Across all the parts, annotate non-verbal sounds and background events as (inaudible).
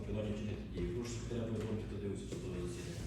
чинити дії. Прошу секретаря повідомити, хто дивиться судове засідання.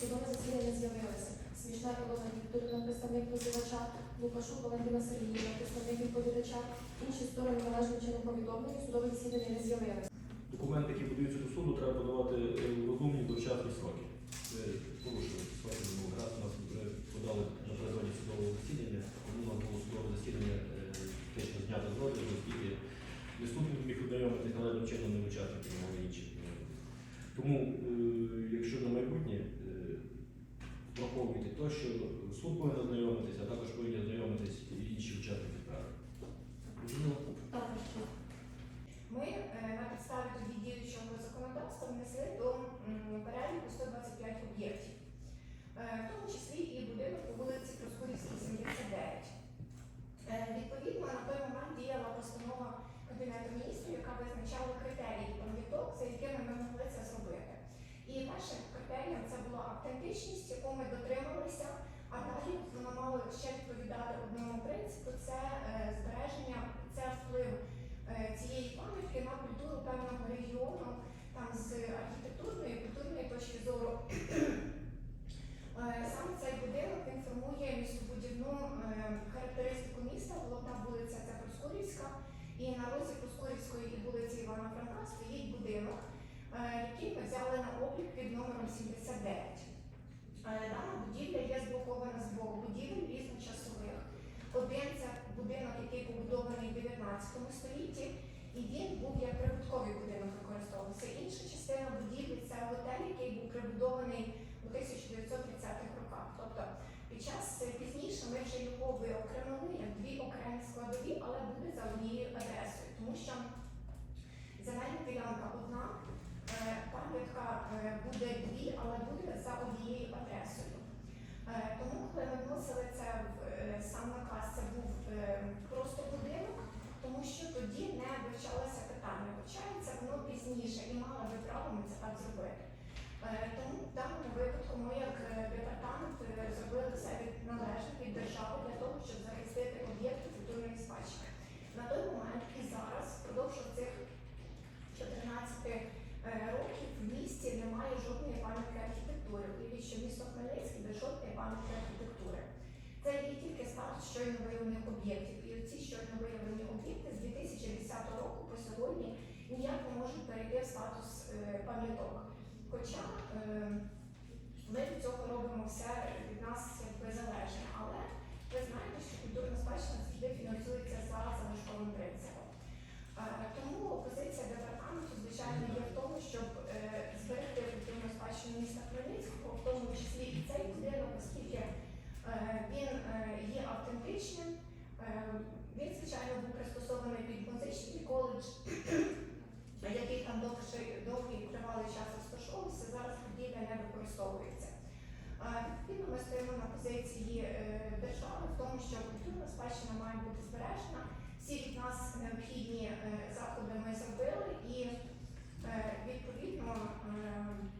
Судове засідання з'явилося. Смішна Олена Вікторівна, представник позивача, Лукашук Валентина Сергіївна, представник відповідача. Інші сторони належним чином повідомлені, судове засідання не з'явилося. Документи, які подаються до суду, треба подавати е, в розумні довчасні сроки. Це порушили сроки демократ. Нас вже подали напередодні судового засідання, тому у нас було судове засідання е, фактично знято з розгляду, міг ознайомитися належним чином не учасники. Е, Тому, е, якщо на майбутнє е, враховуйте те, що суд повинен ознайомитися, а також повинні ознайомитись і інші учасники справи. Ми е, на підставі тоді діючого законодавства внесли до переліку 125 об'єктів, в тому числі і будинок по вулиці Проскурівській, 79. Е, Відповідно, на той момент діяла постанова Міністрів, яка визначала критерії пам'яток, за якими ми могли це зробити. І першим критерієм це була автентичність, яку ми дотрималися, а далі вона мало ще відповідати одному принципу це е, збереження, це вплив е, цієї пам'ятки на культуру певного регіону, там з архітектурної, культурної точки зору. Е, Саме цей будинок він формує містобудівну е, характеристику міста. Головна вулиця це Проскурівська, і на розі Проскурівської вулиці Івана Франка стоїть будинок, е, який ми взяли на облік під номером 79. Е, Дана будівля є зблокована з двох будівель різночасових. Один це будинок, який побудований в 19 столітті, і він був як прибутковий будинок використовувався. Інша частина будівлі це готель, який був прибудований у 1930-х роках. Тобто під час е, пізніше ми вже його виокремили як дві окремі складові, але буде за однією адресою, тому що земельна ділянка одна, е, пам'ятка е, буде дві, але буде за однією адресою. Тому, коли ми вносили це в сам наказ, це був просто будинок, тому що тоді не вивчалося питання. Вивчається воно пізніше і мали би право ми це так зробити. Е, Тому в даному випадку ми як е, департамент е, зробили все від належне від держави для того, щоб захистити об'єкти культурної спадщини. На той момент і зараз, впродовж цих 14 е, років в місті немає жодної пам'ятки архітектури. Уявіть, що місто Хмельницький без жодної пам'ятки архітектури. Це є тільки статус щойно виявлених об'єктів. І ці щойно виявлені об'єкти з 2010 року по сьогодні ніяк не можуть перейти в статус пам'яток. Хоча е, ми від цього робимо все від нас якби залежне. Але ви знаєте, що культурна спадщина завжди фінансується за залишковим принципом. Е, Тому позиція департаменту, звичайно, є в тому, щоб е, зберегти культурну спадщину міста Хмельницького, в тому числі і цей будинок, оскільки він є автентичним. Він, звичайно, був пристосований під музичний коледж, (clears throat) який там довгий тривалий час розташовувався, зараз будівля не використовується. Відповідно, ми стоїмо на позиції е, держави в тому, що культурна спадщина має бути збережена. Всі від нас необхідні е, заходи ми зробили, і е, відповідно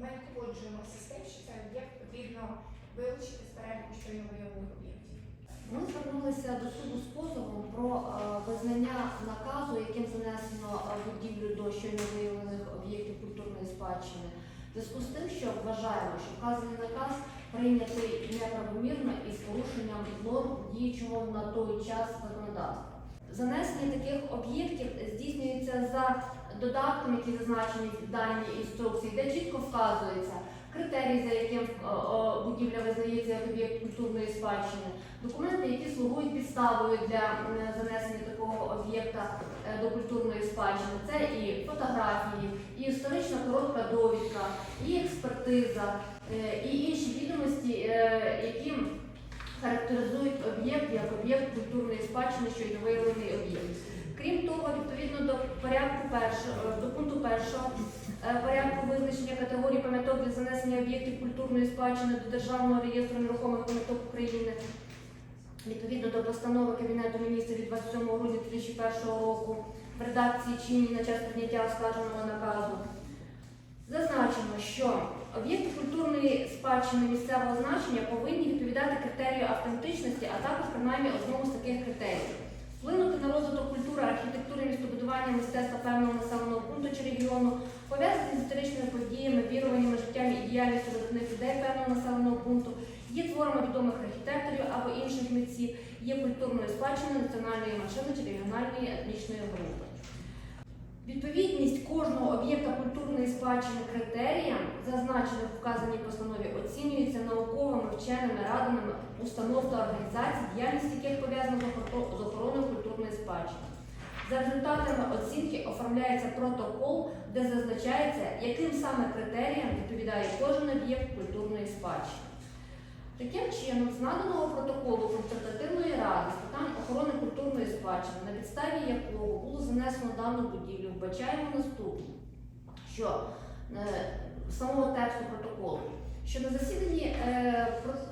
ми погоджуємося з тим, що цей об'єкт потрібно вилучити з переліку щойно об'єктів. Ми звернулися до суду з позовом про визнання наказу, яким занесено будівлю до щойно виявлених об'єктів культурної спадщини. Зв'язку з тим, що вважаємо, що вказаний наказ прийнятий неправомірно і з порушенням норм діючого на той час законодавства. Занесення таких об'єктів здійснюється за додатком, які зазначені в даній інструкції, де чітко вказується критерії, за яким е, будівля визнається як об'єкт культурної спадщини, документи, які слугують підставою для занесення такого об'єкта е, до культурної спадщини. Це і фотографії, і історична коротка довідка, і експертиза, е, і інші відомості, які характеризують об'єкт як об'єкт культурної спадщини, що є виявлений об'єкт. Крім того, відповідно до порядку першого, до пункту першого порядку визначення категорії пам'яток для занесення об'єктів культурної спадщини до Державного реєстру нерухомих пам'яток України, відповідно до постанови Кабінету міністрів від 27 грудня 2001 року в редакції чинні на час прийняття оскарженого наказу. Зазначено, що об'єкти культурної спадщини місцевого значення повинні відповідати критерію автентичності, а також принаймні одному з таких критеріїв. Вплинути на розвиток культури, архітектури, містобудування, мистецтва певного населеного пункту чи регіону, пов'язані з історичними подіями, віруваннями, життям і діяльністю видатних людей певного населеного пункту, є творами відомих архітекторів або інших митців, є культурною спадщиною національної машини чи регіональної етнічної групи. Відповідність кожного об'єкта культурної спадщини критеріям, зазначених в вказаній постанові, оцінюється науковими вченими радами установ та організацій, діяльність яких пов'язана з охороною культурної спадщини. За результатами оцінки оформляється протокол, де зазначається, яким саме критеріям відповідає кожен об'єкт культурної спадщини. Таким чином, з наданого протоколу консультативної ради з питань охорони культурної спадщини, на підставі якого було занесено дану будівлю, вбачаємо наступне, що е, самого тексту протоколу, що на засіданні е,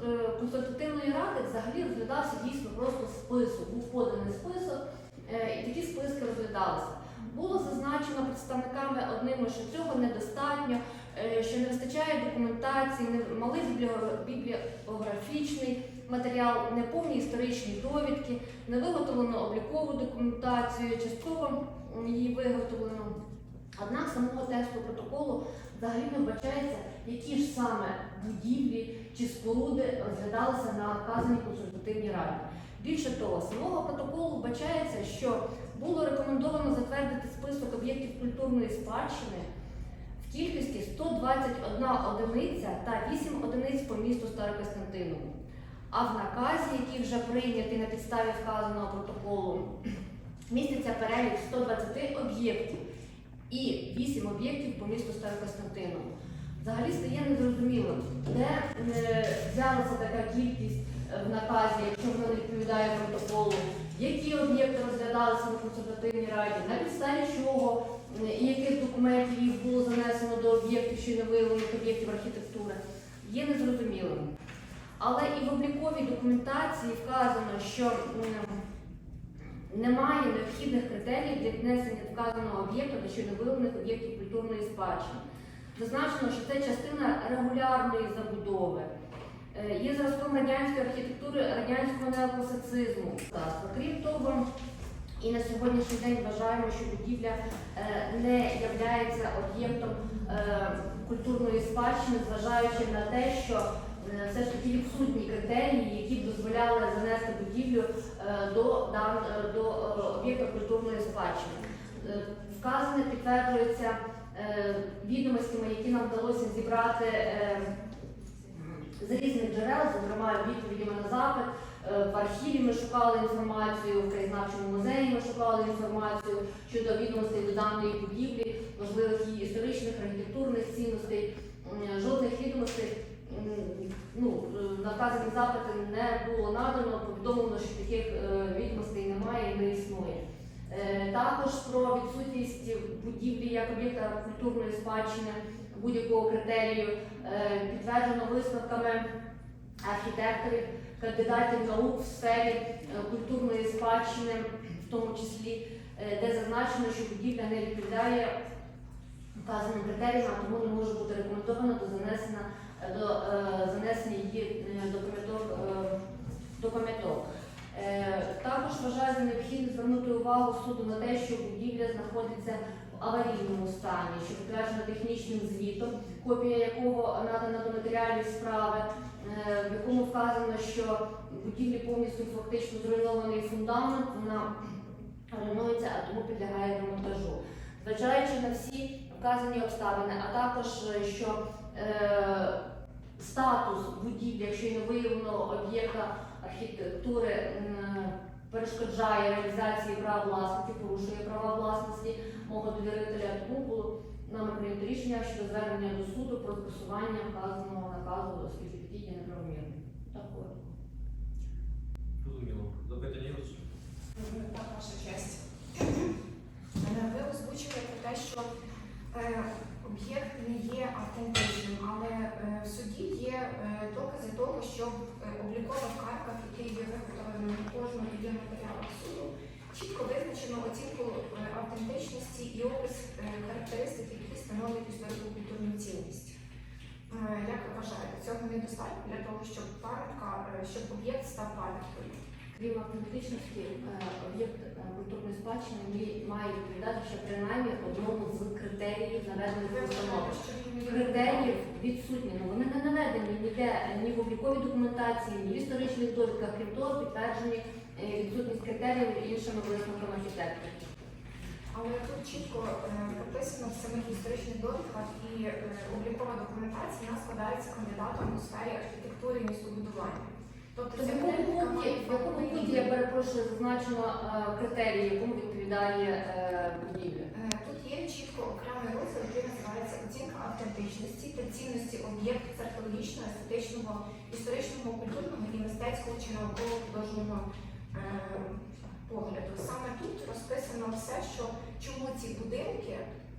е, консультативної ради взагалі розглядався дійсно просто список, був поданий список, і такі списки розглядалися. Було зазначено представниками одними, що цього недостатньо, що не вистачає документації, малий бібліографічний матеріал, неповні історичні довідки, не виготовлено облікову документацію, частково її виготовлено. Однак самого тексту протоколу взагалі не вбачається, які ж саме будівлі чи споруди розглядалися на вказаній консультативній раді. Більше того, самого протоколу вбачається, що було рекомендовано затвердити список об'єктів культурної спадщини кількості 121 одиниця та 8 одиниць по місту Старокостянтинову. А в наказі, який вже прийнятий на підставі вказаного протоколу, міститься перелік 120 об'єктів і 8 об'єктів по місту Старокостянтинову. Взагалі стає незрозумілим, де е, взялася така кількість е, в наказі, якщо вона не відповідає протоколу, які об'єкти розглядалися на консультативній раді, на підставі чого і яких документів їх було занесено до об'єктів, що не виявлених об'єктів архітектури, є незрозумілим. Але і в обліковій документації вказано, що немає необхідних критеріїв для віднесення вказаного об'єкту до не виявлених об'єктів культурної спадщини. Зазначено, що це частина регулярної забудови. Е, Є зразком радянської архітектури, радянського неокласицизму. Крім того, і на сьогоднішній день вважаємо, що будівля е, не є об'єктом е, культурної спадщини, зважаючи на те, що е, все ж таки відсутні критерії, які б дозволяли занести будівлю до, до об'єкта культурної спадщини. Вказане підтверджується відомостями, які нам вдалося зібрати з різних джерел, зокрема відповідями на запит. Е, В архіві ми шукали інформацію, в краєзнавчому музеї ми шукали інформацію щодо відомостей до даної будівлі, можливих її історичних, архітектурних цінностей. Жодних відомостей ну, е, на вказані запити не було надано, повідомлено, що таких е, відомостей немає і не існує. Також про відсутність будівлі як об'єкта культурної спадщини будь-якого критерію підтверджено висновками архітекторів, кандидатів наук в сфері е, культурної спадщини, в тому числі, е, де зазначено, що будівля не відповідає вказаним критеріям, а тому не може бути рекомендована до занесення до е, занесення її до пам'яток до пам'яток. Також вважаю за необхідне звернути увагу суду на те, що будівля знаходиться в аварійному стані, що підтверджено технічним звітом, копія якого надана до матеріалів справи, в якому вказано, що будівлі повністю фактично зруйнований фундамент, вона руйнується, а тому підлягає демонтажу. Зважаючи на всі вказані обставини, а також е, що е, статус будівлі, якщо й не виявлено об'єкта архітектури, м, перешкоджає реалізації прав власників, порушує права власності мого довірителя, тому було нами прийнято рішення щодо звернення до суду про скасування вказаного наказу, оскільки такий є неправомірним. Так, от. Зрозуміло. Запитання є? Так, ваша честь. Е, Ви озвучили про те, що е, об'єкт не є автентичним, але е, в суді є е, докази того, що в е, облікових картках, які є виготовлені на кожному і є матеріалах суду, чітко визначено оцінку е, автентичності і опис е, характеристик, які становлять історико-культурну цінність. Е, Як ви вважаєте, цього недостатньо для того, щоб пам'ятка, е, щоб об'єкт став пам'яткою? Крім автентичності, об'єкт культурної спадщини має відповідати ще принаймні одному з критеріїв наведених не Критеріїв відсутні, ну вони не наведені ніде ні в обліковій документації, ні в історичних довідках, крім того, підтверджені відсутність критеріїв іншими висновками архітекторів. Але тут чітко е, прописано в самих історичних довідках і е, облікова документація вона складається кандидатом у сфері архітектури і містобудування. Тобто В якому пункті, я перепрошую, зазначено е, критерії, якому відповідає будівля? Тут є чітко окремий розділ, який називається оцінка автентичності та цінності об'єкту з археологічного, естетичного, історичного, культурного і мистецького чи науково-художнього погляду. Саме тут розписано все, що чому ці будинки,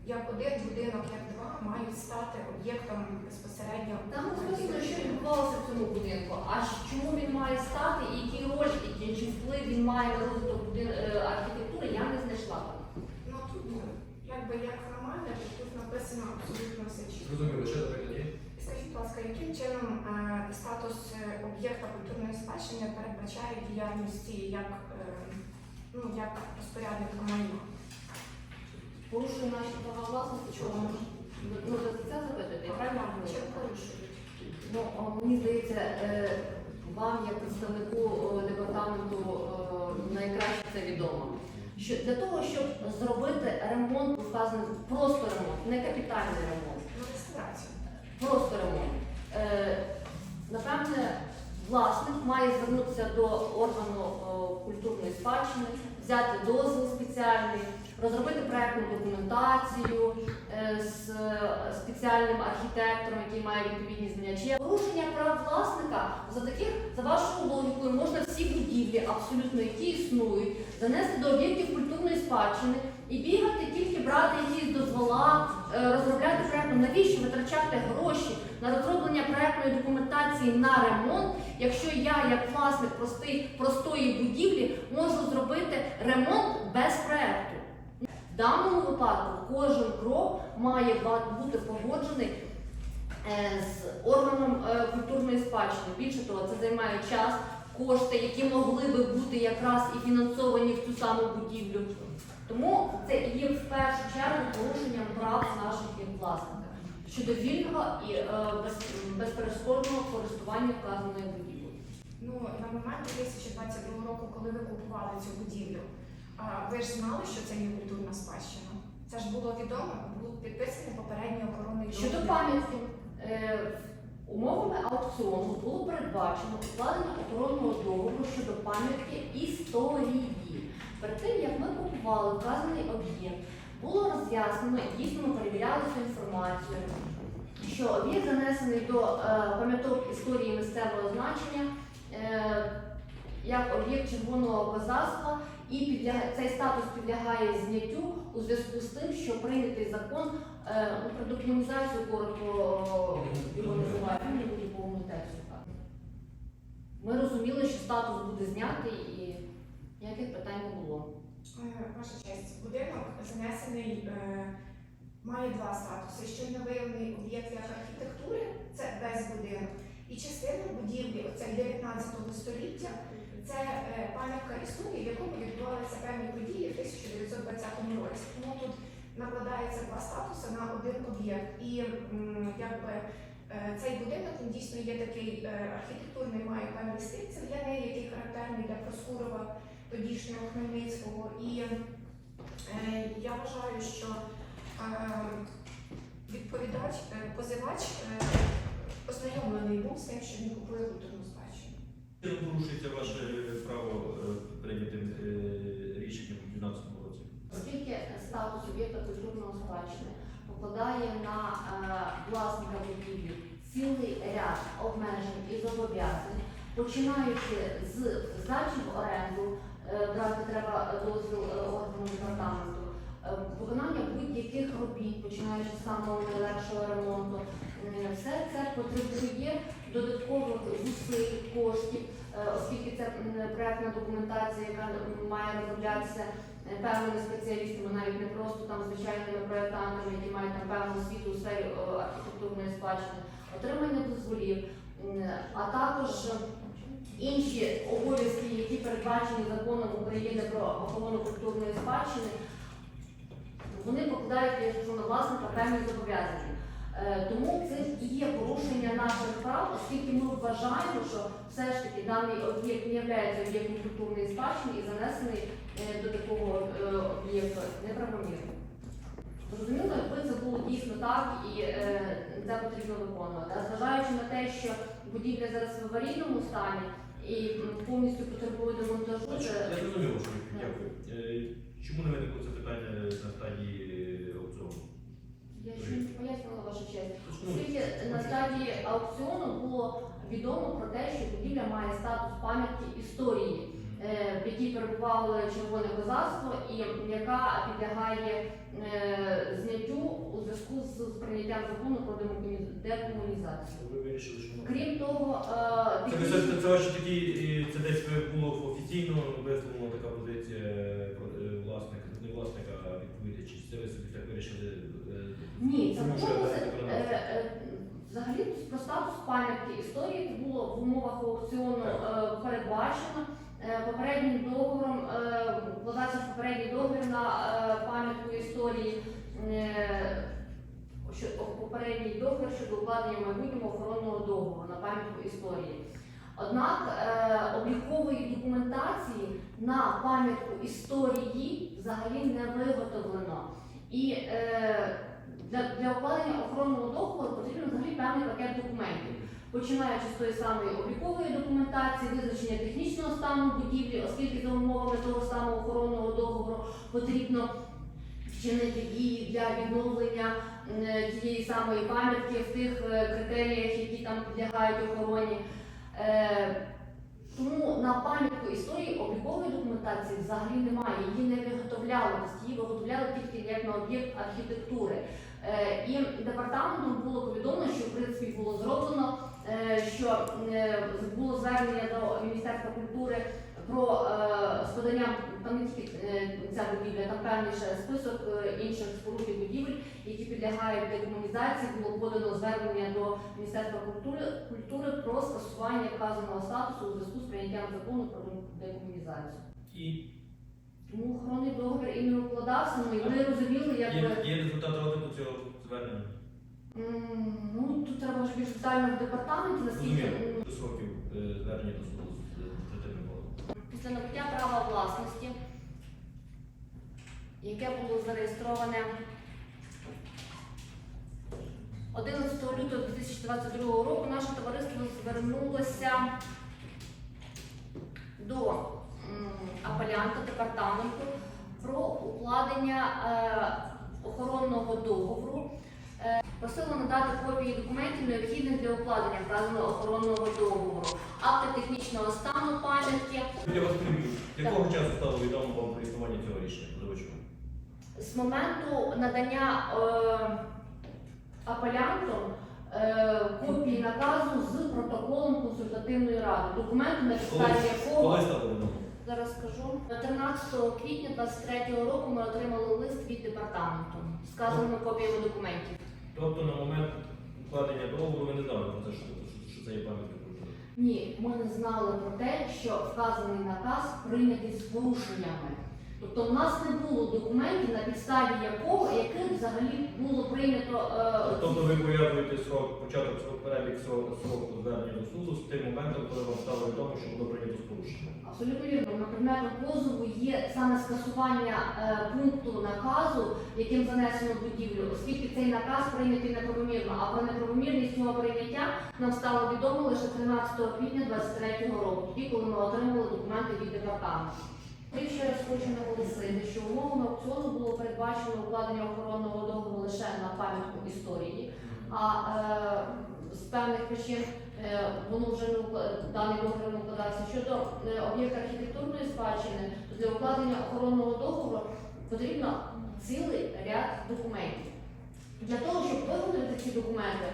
як один будинок, як два, мають стати об'єктом безпосередньо. Там розписано, що відбувалося в цьому будинку, а чому він має стати і який роль, і чи вплив він має на розвиток будин- е, архітектури, я не знайшла. Ну тут ну, якби як нормально, то тут написано абсолютно все чітко. Зрозуміло, запитання є? Скажіть, будь ласка, яким чином е, статус е, об'єкта культурної спадщини передбачає діяльності як, е, ну, як розпорядника майна? Порушує наші права власності, чого ми ну, ви це запитуєте, правильно порушують? Ну, мені здається, е, вам, як представнику о, департаменту, е, найкраще це відомо. Що для того, щоб зробити ремонт, вказаний просто ремонт, не капітальний ремонт, Ну, просто ремонт. Е, напевне, власник має звернутися до органу культурної спадщини, взяти дозвіл спеціальний, розробити проектну документацію е, з е, спеціальним архітектором, який має відповідні знання. Чи є порушення прав власника за таких, за вашою логікою, можна всі будівлі, абсолютно які існують, занести до об'єктів культурної спадщини і бігати, тільки брати якісь дозвола, е, розробляти проектну. Навіщо витрачати гроші на розроблення проектної документації на ремонт, якщо я, як власник простий, простої будівлі, можу зробити ремонт без проекту? В даному випадку кожен крок має бути погоджений е, з органом е, культурної спадщини. Більше того, це займає час, кошти, які могли би бути якраз і фінансовані в цю саму будівлю. Тому це є в першу чергу порушенням прав наших як власника щодо вільного і е, без, безперешкодного користування вказаною будівлею. Ну, на момент 2022 року, коли ви купували цю будівлю, ви ж знали, що це є культурна спадщина? Це ж було відомо, був підписаний попередній охоронний Щодо договір. пам'ятки, е, умовами аукціону було передбачено укладення охоронного договору щодо пам'ятки історії. Перед тим як ми купували вказаний об'єкт, було роз'яснено і дійсно перевіряли цю інформацію, що об'єкт занесений до е, пам'яток історії місцевого значення е, як об'єкт червоного козацтва, і цей статус підлягає зняттю у зв'язку з тим, що прийнятий закон е, ну, про декомунізацію коротко його називають, ну, повну тексту. Ми розуміли, що статус буде знятий і ніяких питань не було. Е, Ваша честь, будинок занесений е, має два статуси. Щойно виявлений об'єкт як архітектури, це весь будинок, і частина будівлі, оце 19 століття, це е, пам'ятка історії, в якому відбувалися певні події в 1920 році. Тому тут накладається два статуси на один об'єкт. І якби цей будинок він дійсно є такий архітектурний, має певний стиль, це для неї, який характерний для Проскурова тодішнього Хмельницького. І е, я вважаю, що е, відповідач, е, позивач е, ознайомлений був з тим, що він купує культурну спадщину. Чим порушується ваше право е, прийнятим е, рішенням у 2012 році? Оскільки статус об'єкта культурної спадщини покладає на е, власника будівлі цілий ряд обмежень і зобов'язань, починаючи з здачі в оренду, брати треба дозвіл е, органу департаменту, е, виконання будь-яких робіт, починаючи з самого найлегшого ремонту, Е, все це потребує додаткових зусиль, коштів, е, оскільки це м, проектна документація, яка має розроблятися е, певними спеціалістами, навіть не просто там звичайними проєктантами, які мають там певну освіту у сфері е, архітектурної спадщини, отримання дозволів, а також е, інші обов'язки, які передбачені законом України про охорону культурної спадщини, вони покладають я ж на власника певні зобов'язання. Е, Тому це і є порушення наших прав, оскільки ми вважаємо, що все ж таки даний об'єкт не є об'єктом культурної спадщини і занесений е, до такого е, об'єкту неправомірно. Зрозуміло, якби це було дійсно так і це потрібно виконувати. А зважаючи на те, що будівля зараз в аварійному стані і повністю потребує демонтажу, це Я зрозуміло, що дякую. Е, Чому не виникло це питання на стадії е, аукціону? я ще не пояснила ваша честь. Оскільки на стадії аукціону було відомо про те, що будівля має статус пам'ятки історії, в якій перебувало червоне козацтво і яка підлягає е, зняттю у зв'язку з прийняттям закону про декомунізацію. Ви вирішили, що Крім того, е, Це, технічні- це, це, це такі, е, це десь було офіційно висловлена така позиція е, е, власника, не власника, а відповідачі. Це ви собі так вирішили? е, Ні, це було е, е, взагалі про статус пам'ятки історії це було в умовах аукціону е, передбачено. Е, Попереднім договором е, вкладався попередній договір на е, пам'ятку історії. Що попередній договір щодо укладення в майбутньому охоронного договору на пам'ятку історії. Однак облікової документації на пам'ятку історії взагалі не виготовлено. І для, для укладення охоронного договору потрібен взагалі певний пакет документів, починаючи з тої самої облікової документації, визначення технічного стану будівлі, оскільки за умовами того самого охоронного договору потрібно вчинити дії для відновлення е, тієї самої пам'ятки в тих е, критеріях, які там підлягають охороні. Е, тому на пам'ятку історії облікової документації взагалі немає, її не виготовляли, тобто її виготовляли тільки як на об'єкт архітектури. І департаментом було повідомлено, що в принципі було зроблено, що е, було звернення до Міністерства культури про е, тільки е, ця будівля, там певний ще список е, інших споруд і будівель, які підлягають декомунізації. Було подано звернення до Міністерства культури культури про скасування вказаного статусу у зв'язку з прийняттям закону про декомунізацію. І Тому охоронний договір і не укладався, ну і ми розуміли, як є, є результат розгляду цього звернення? М, Ну, тут треба ж більш детально в департаменті, наскільки Розуміло. м, До сроків е, звернення до суду з адміністративним позовом. після набуття права власності, яке було зареєстроване 11 лютого 2022 року, наше товариство звернулося до м, апелянта департаменту про укладення е, охоронного договору. Просило надати копії документів, необхідних для укладення вказаного охоронного договору, акти технічного стану пам'ятки, Я вас переб'ю. Якого часу стало відомо вам про існування цього рішення? Позивачу? З моменту надання е, апелянтом е, копії наказу з протоколом консультативної ради, документу на підставі Коли якого стало відомо? зараз скажу 13 квітня 23 року ми отримали лист від департаменту з вказаними копіями документів. Тобто на момент укладення договору ви не знали про те, що, що, це є пам'ятка культури? Ні, ми не знали про те, що вказаний наказ прийнятий з порушеннями. Тобто в нас не було документів, на підставі якого яких взагалі було прийнято. е, Тобто ви пов'язуєте срок, початок срок, перебіг сроку звернення до суду з тим моментом, коли вам стало відомо, що було прийнято з порушенням. Абсолютно вірно. На предметом позову є саме скасування е, пункту наказу, яким занесено будівлю, оскільки цей наказ прийнятий неправомірно. А про неправомірність цього прийняття нам стало відомо лише 13 квітня 2023 року, тоді, коли ми отримали документи від департаменту. Тим, що я хочу наголосити, що умовами аукціону було передбачено укладення охоронного договору лише на пам'ятку історії, а е, з певних причин воно вже даний договір не укладався. Щодо е, об'єкта архітектурної спадщини, то для укладення охоронного договору потрібно цілий ряд документів. Для того, щоб виготовити ці документи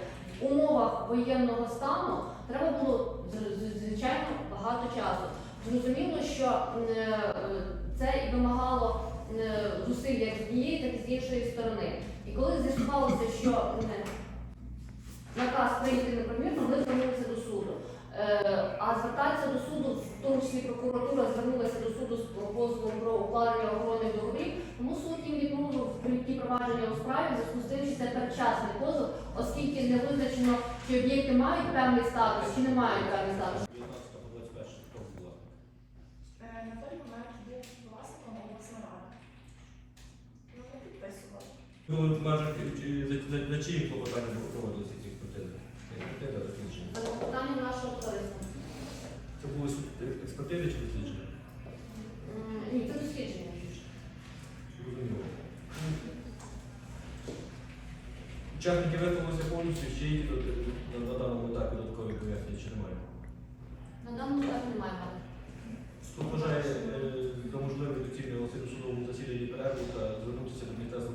в умовах воєнного стану, треба було звичайно багато часу. Зрозуміло, що е, це вимагало е, зусиль як з однієї, так і з іншої сторони. І коли з'ясувалося, що е, наказ прийнятий непримірно, ми звернулися до суду. Е, А звертатися до суду, в тому числі прокуратура звернулася до суду з позовом про укладення охоронних договорів, тому суд їм відмовив в прийнятті провадження у справі зв'язку з тим, що це передчасний позов, оскільки не визначено, чи об'єкти мають певний статус, чи не мають певний статус. 19 по 21 хто була? На той момент був власником обласна рада. Підписував. За чиїм клопотанням проводилися ці експертизи? Експертиза дослідження. Це питання нашого товариства. Це були суд- експертизи чи дослідження? Ні, це дослідження. Зрозуміло. Учасники висловилися повністю, ще є на, на даному етапі додаткові пояснення, чи немає? На даному етапі немає. Суд вважає е, за можливе доцільне оголосити судовому засіданні перерву та звернутися до Міністерства